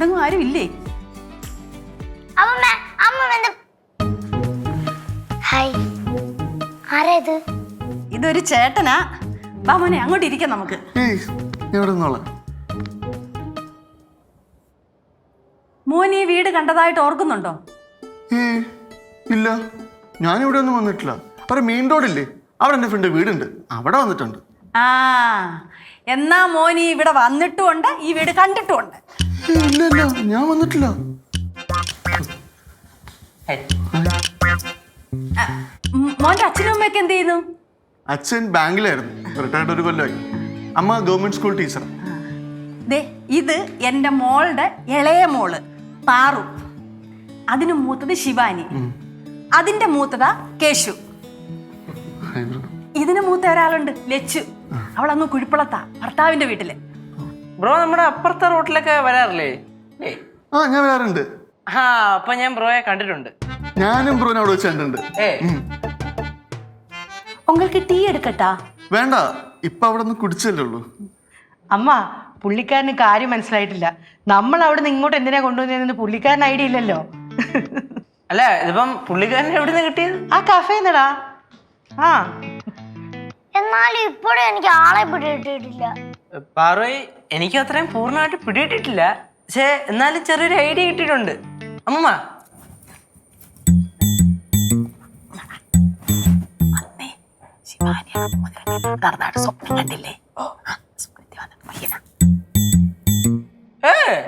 ഇവിടെ ആരും ഇല്ലേ? ഹായ്. ആരാ ഇത്? ഇതൊരു ചേട്ടനാ. വാ മോനെ അങ്ങോട്ട് ഇരിക്കാം നമുക്ക്. ഞാൻ ഇവിടെ മോൻ ഈ വീട് കണ്ടതായിട്ട് ഓർക്കുന്നുണ്ടോ? ഇല്ല ഇല്ല. ഞാനിവിടെ ഒന്നും വന്നിട്ടില്ല. അവിടെ മെയിൻ റോഡില്ലേ അവിടെ എന്റെ ഫ്രണ്ട് വീടുണ്ട്. അവിടെ വന്നിട്ടുണ്ട്. ആ എന്നാ മോൻ ഈ ഇവിടെ വന്നിട്ടുമുണ്ട് ഈ വീട് കണ്ടിട്ടുമുണ്ട്. ഇല്ല ഇല്ല ഞാൻ വന്നിട്ടില്ല. മോന്റെ അച്ഛനും അമ്മയൊക്കെ എന്ത് ചെയ്യുന്നു? അച്ഛൻ ബാങ്കിലായിരുന്നു. റിട്ടയർഡ് ഒരു കൊല്ലമായി അമ്മ ഗവൺമെന്റ് സ്കൂൾ ടീച്ചർ ദേ ഇത് എന്റെ മോളുടെ ഇളയ മോൾ പാറു. അതിന് മൂത്തത് ശിവാനി. അതിന്റെ മൂത്തതാ കേശു. ഇതിന് മൂത്ത ഒരാളുണ്ട് ലച്ചു. അവൾ അങ്ങ് കുഴിപ്പളത്താ ഭർത്താവിന്റെ വീട്ടിൽ. ബ്രോ നമ്മുടെ അപ്പുറത്തെ റോട്ടിലൊക്കെ വരാറില്ലേ? ആ ഞാൻ വരാറുണ്ട്. ആ അപ്പൊ ഞാൻ ബ്രോയെ കണ്ടിട്ടുണ്ട്. ഞാനും ബ്രോനെ അവിടെ വെച്ച് കണ്ടിട്ടുണ്ട്. ഉങ്ങൾക്ക് ടീ എടുക്കട്ടാ? വേണ്ട ഇപ്പൊ അവിടെ ഒന്ന് കുടിച്ചല്ലേ ഉള്ളൂ. അമ്മ പുള്ളിക്കാരന് കാര്യം മനസ്സിലായിട്ടില്ല. നമ്മൾ അവിടെ നിന്ന് ഇങ്ങോട്ട് എന്തിനാ കൊണ്ടുവന്നു പുള്ളിക്കാരൻ ഐഡിയ ഇല്ലല്ലോ. അല്ല ഇതിപ്പം പുള്ളിക്കാരൻ എവിടെ നിന്ന് കിട്ടിയത്? ആ കഫേ എന്നടാ ആ. എന്നാലും ഇപ്പോഴും എനിക്ക് ആളെ പിടിയിട്ടിട്ടില്ല പാറോയ് എനിക്ക് അത്രയും പൂർണമായിട്ട് പിടിയിട്ടിട്ടില്ല. പക്ഷേ എന്നാലും ചെറിയൊരു ഐഡിയ കിട്ടിയിട്ടുണ്ട്. അമ്മമ്മ. നടന്നായിട്ട് സ്വപ്നം കണ്ടില്ലേ? സ്വപ്നത്തിൽ വന്ന പയ്യനാ. ഏ?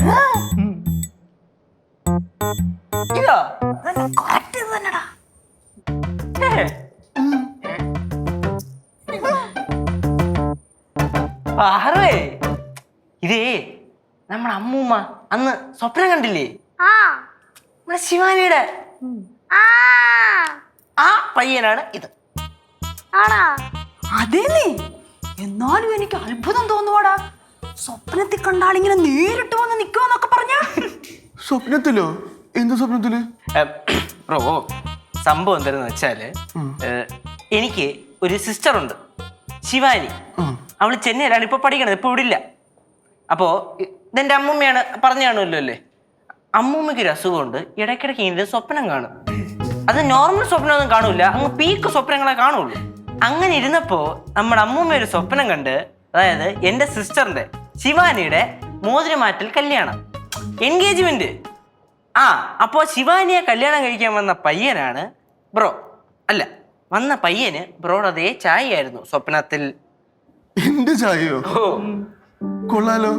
ഇതോ? പാറേ. ഇതേ നമ്മുടെ അമ്മൂമ്മ അന്ന് സ്വപ്നം കണ്ടില്ലേ? ആ. നമ്മുടെ ശിവാനിയുടെ. ആ. ആ. പയ്യനാണ് ഇത്. ആണോ? അതേ നീ. എന്നാലും എനിക്ക് അത്ഭുതം തോന്നുവാടാ. സ്വപ്നത്തിൽ കണ്ടാളിങ്ങനെ നേരിട്ട് വന്ന് നിക്കുമെന്നൊക്കെ പറഞ്ഞ? സ്വപ്നത്തിലോ? എന്ത് സ്വപ്നത്തിൽ? ബ്രോ സംഭവം എന്താണെന്ന് വെച്ചാൽ എനിക്ക് ഒരു സിസ്റ്റർ ഉണ്ട് ശിവാനി അവൾ ചെന്നൈയിലാണ് ഇപ്പോൾ പഠിക്കണത് ഇപ്പോൾ ഇവിടെ ഇല്ല. അപ്പോ ഇ- ഇതെന്റെ അമ്മൂമ്മയാണ് പറഞ്ഞു കാണുമല്ലോ അല്ലേ? അമ്മൂമ്മയ്ക്ക് ഒരു അസുഖമുണ്ട് ഇടയ്ക്കിടയ്ക്ക് ഇതിന്റെ സ്വപ്നം കാണും. അത് നോർമൽ സ്വപ്നമൊന്നും കാണൂല അങ്ങ് പീക്ക് സ്വപ്നങ്ങളെ കാണുള്ളൂ. അങ്ങനെ ഇരുന്നപ്പോൾ നമ്മുടെ അമ്മൂമ്മ ഒരു സ്വപ്നം കണ്ട് അതായത് എന്റെ സിസ്റ്ററിന്റെ ശിവാനിയുടെ മോതിരമാറ്റൽ കല്യാണം എൻഗേജ്മെന്റ് ആ അപ്പോൾ ശിവാനിയെ കല്യാണം കഴിക്കാൻ വന്ന പയ്യനാണ് ബ്രോ. അല്ല വന്ന പയ്യന് ബ്രോയുടെ അതേ ചായയായിരുന്നു സ്വപ്നത്തിൽ. എന്റെ ചായയോ? കൊള്ളാലോ.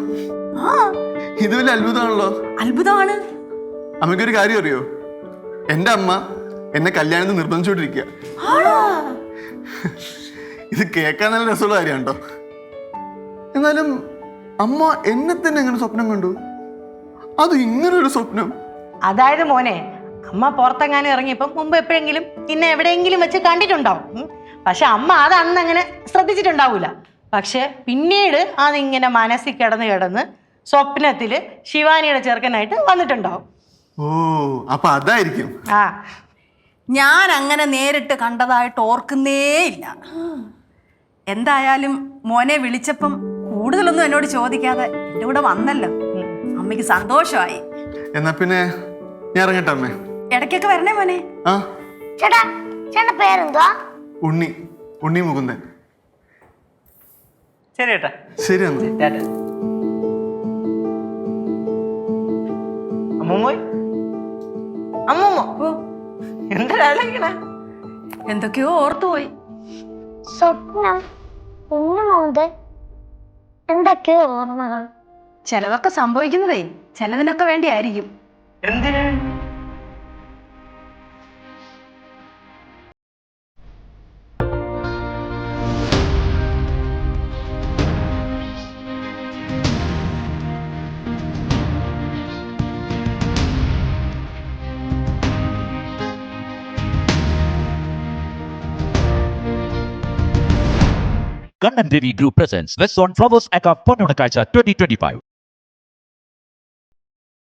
ഇത് വലിയ അത്ഭുതമാണല്ലോ. അത്ഭുതമാണ്. അമ്മയ്ക്കൊരു കാര്യം അറിയോ? എന്റെ അമ്മ എന്നെ കല്യാണത്തിന് നിർബന്ധിച്ചോണ്ടിരിക്കുക ഇത് കേൾക്കാൻ നല്ല രസമുള്ള കാര്യമാണ് കേട്ടോ എന്നാലും അമ്മ എന്നെ തന്നെ എങ്ങനെ സ്വപ്നം കണ്ടു? അത് ഇങ്ങനെ ഒരു സ്വപ്നം. അതായത് മോനെ അമ്മ പുറത്തെങ്ങാനും ഇറങ്ങിയപ്പം മുമ്പ് എപ്പോഴെങ്കിലും ഇന്നെ എവിടെയെങ്കിലും വെച്ച് കണ്ടിട്ടുണ്ടാവും. പക്ഷെ അമ്മ അത് അന്ന് അങ്ങനെ ശ്രദ്ധിച്ചിട്ടുണ്ടാവൂല. പക്ഷെ പിന്നീട് അതിങ്ങനെ മനസ്സിൽ കിടന്ന് കിടന്ന് സ്വപ്നത്തിൽ ശിവാനിയുടെ ചെറുക്കനായിട്ട് വന്നിട്ടുണ്ടാവും. ഓ അപ്പൊ അതായിരിക്കും. ആ. ഞാൻ അങ്ങനെ നേരിട്ട് കണ്ടതായിട്ട് ഓർക്കുന്നേ ഇല്ല. എന്തായാലും മോനെ വിളിച്ചപ്പം കൂടുതലൊന്നും എന്നോട് ചോദിക്കാതെ എന്റെ കൂടെ വന്നല്ലോ. അമ്മയ്ക്ക് സന്തോഷമായി. എന്നാ പിന്നെ ഞാൻ ഇറങ്ങട്ടെ അമ്മേ. ഇടയ്ക്കൊക്കെ വരണേ മോനെ. ആ. ചേട്ടാ പേരെന്തുവാ? ഉണ്ണി ഉണ്ണി മുകുന്ദൻ. ശരി ഏട്ടാ. ശരി ടാറ്റ. അമ്മൂമ്മ. അമ്മൂമ്മ. ഓ. എന്താ ആലോചിക്കണേ എന്തൊക്കെയോ ഓർത്തുപോയി സ്വപ്നം ഇന്നു മുതൽ എന്തൊക്കെയോ ഓർമ്മകൾ. ചിലതൊക്കെ സംഭവിക്കുന്നതേ ചിലതിനൊക്കെ വേണ്ടിയായിരിക്കും. എന്തിന്? Kannan Devi group presents west on flowers at Ponnona Kazhcha twenty twenty five